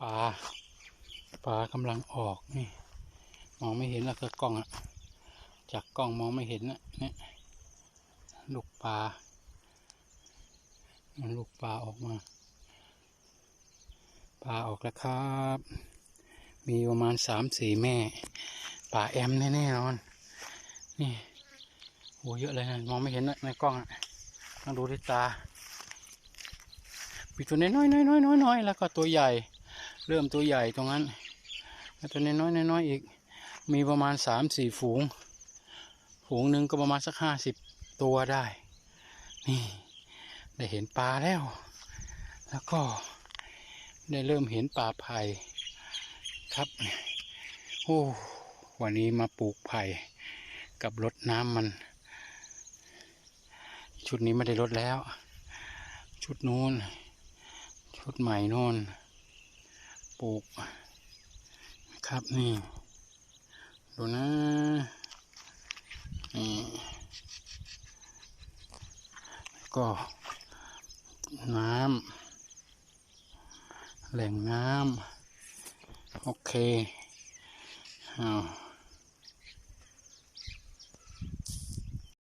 ปลาปลากำลังออกนี่ มองไม่เห็นแล้วก็กล้องอะจากกล้องมองไม่เห็นนะเนี่ยลูกปลามันลูกปลาออกมาปลาออกแล้วครับ มีประมาณสามสี่แม่ปลาแอมแน่ๆนอน นี่โหเยอะเลยนะมองไม่เห็นนะในกล้องอะต้องดูด้วยตามีตัวน้อยๆน้อยๆน้อยๆแล้วก็ตัวใหญ่ เริ่มตัวใหญ่ตรงนั้นแล้วตัวน้อยๆน้อยๆอีกมีประมาณสามสี่ฝูง ฝูงหนึ่งก็ประมาณสักห้าสิบตัวได้ นี่ได้เห็นปลาแล้ว แล้วก็ได้เริ่มเห็นป่าไผ่ครับโอ้วันนี้มาปลูกไผ่กับรดน้ำมัน ชุดนี้ไม่ได้ลดแล้ว ชุดนู้น ชุดใหม่โน่น ปลูก ครับนี่ ดูนะนี่ก็น้ำแหล่งน้ำโอเคอ้าว